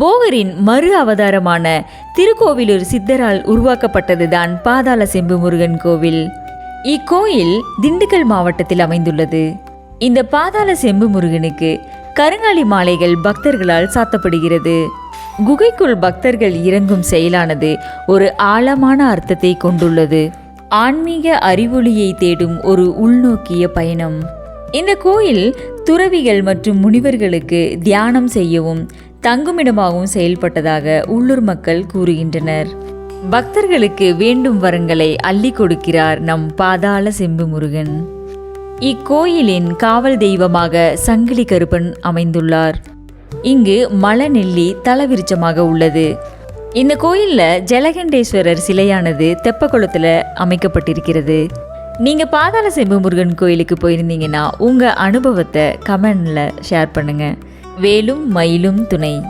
போகரின் மறு அவதாரமான திருக்கோவிலூர் சித்தரால் உருவாக்கப்பட்டதுதான் பாதாள செம்பு முருகன் கோவில். இக்கோயில் திண்டுக்கல் மாவட்டத்தில் அமைந்துள்ளது. இந்த பாதாள செம்பு முருகனுக்கு கருங்காலி மாலைகள் பக்தர்களால் சாத்தப்படுகிறது. குகைக்குள் பக்தர்கள் இறங்கும் செயலானது ஒரு ஆழமான அர்த்தத்தை கொண்டுள்ளது. ஆன்மீக அறிவொளியை தேடும் ஒரு உள்நோக்கிய பயணம். இந்த கோயில் துறவிகள் மற்றும் முனிவர்களுக்கு தியானம் செய்யவும் தங்குமிடமாகவும் செயல்பட்டதாக உள்ளூர் மக்கள் கூறுகின்றனர். பக்தர்களுக்கு வேண்டும் வரங்களை அள்ளி கொடுக்கிறார் நம் பாதாள செம்பு முருகன். இக்கோயிலின் காவல் தெய்வமாக சங்கிலி கருப்பன் அமைந்துள்ளார். இங்கு மலநெல்லி தலவிருச்சமாக உள்ளது. இந்த கோயிலில் ஜலகண்டேஸ்வரர் சிலையானது தெப்பக்குளத்தில் அமைக்கப்பட்டிருக்கிறது. நீங்கள் பாதாள செம்பு முருகன் கோயிலுக்கு போயிருந்தீங்கன்னா உங்கள் அனுபவத்தை கமெண்டில் ஷேர் பண்ணுங்கள் வேலும் மயிலும் துணை.